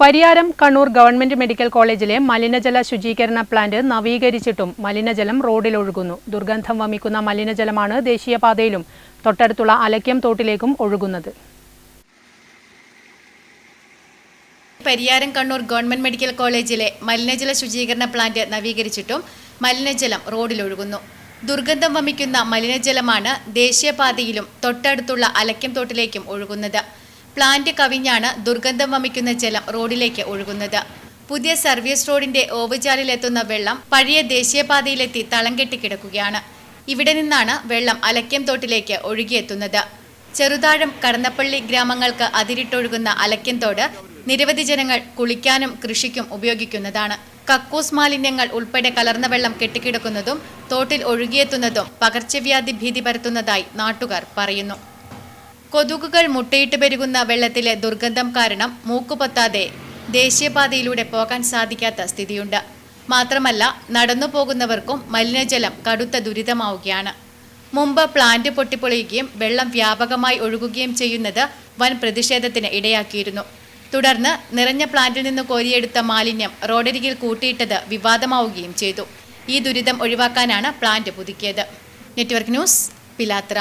Pariyaram Kannur government medical കോളേജിലെ മലിനജല ശുചീകരണ പ്ലാന്റ് നവീകരിച്ചിട്ടും മലിനജലം റോഡിലൊഴുകുന്നു ദുർഗന്ധം വമിക്കുന്ന മലിനജലമാണ് ദേശീയപാതയിലും തൊട്ടടുത്തുള്ള അലക്യം തോട്ടിലേക്കും ഒഴുകുന്നത്. പരിയാരം കണ്ണൂർ ഗവൺമെന്റ് മെഡിക്കൽ കോളേജിലെ മലിനജല ശുചീകരണ പ്ലാന്റ് നവീകരിച്ചിട്ടും മലിനജലം റോഡിലൊഴുകുന്നു ദുർഗന്ധം വമിക്കുന്ന മലിനജലമാണ് ദേശീയപാതയിലും തൊട്ടടുത്തുള്ള അലക്യം തോട്ടിലേക്കും ഒഴുകുന്നത്. പ്ലാന്റ് കവിഞ്ഞാണ് ദുർഗന്ധം വമിക്കുന്ന ജലം റോഡിലേക്ക് ഒഴുകുന്നത്. പുതിയ സർവീസ് റോഡിന്റെ ഓവുചാലിലെത്തുന്ന വെള്ളം പഴയ ദേശീയപാതയിലെത്തി തളം കെട്ടിക്കിടക്കുകയാണ് ഇവിടെ നിന്നാണ് വെള്ളം അലക്യം തോട്ടിലേക്ക് ഒഴുകിയെത്തുന്നത്. ചെറുതാഴം കടന്നപ്പള്ളി ഗ്രാമങ്ങൾക്ക് അതിരിട്ടൊഴുകുന്ന അലക്യന്തോട് നിരവധി ജനങ്ങൾ കുളിക്കാനും കൃഷിക്കും ഉപയോഗിക്കുന്നതാണ്. കക്കൂസ് മാലിന്യങ്ങൾ ഉൾപ്പെടെ കലർന്ന വെള്ളം കെട്ടിക്കിടക്കുന്നതും തോട്ടിൽ ഒഴുകിയെത്തുന്നതും പകർച്ചവ്യാധി ഭീതി പരത്തുന്നതായി നാട്ടുകാർ പറയുന്നു. കൊതുകുകൾ മുട്ടയിട്ട് പെരുകുന്ന വെള്ളത്തിലെ ദുർഗന്ധം കാരണം മൂക്കുപൊത്താതെ ദേശീയപാതയിലൂടെ പോകാൻ സാധിക്കാത്ത സ്ഥിതിയുണ്ട്. മാത്രമല്ല നടന്നു പോകുന്നവർക്കും മലിനജലം കടുത്ത ദുരിതമാവുകയാണ്. മുമ്പ് പ്ലാന്റ് പൊട്ടിപ്പൊളിയുകയും വെള്ളം വ്യാപകമായി ഒഴുകുകയും ചെയ്യുന്നത് വൻ പ്രതിഷേധത്തിന് ഇടയാക്കിയിരുന്നു. തുടർന്ന് നിറഞ്ഞ പ്ലാന്റിൽ നിന്ന് കോരിയെടുത്ത മാലിന്യം റോഡരികിൽ കൂട്ടിയിട്ടത് വിവാദമാവുകയും ചെയ്തു. ഈ ദുരിതം ഒഴിവാക്കാനാണ് പ്ലാന്റ് പുതുക്കിയത്. നെറ്റ്വർക്ക് ന്യൂസ് പിലാത്ര.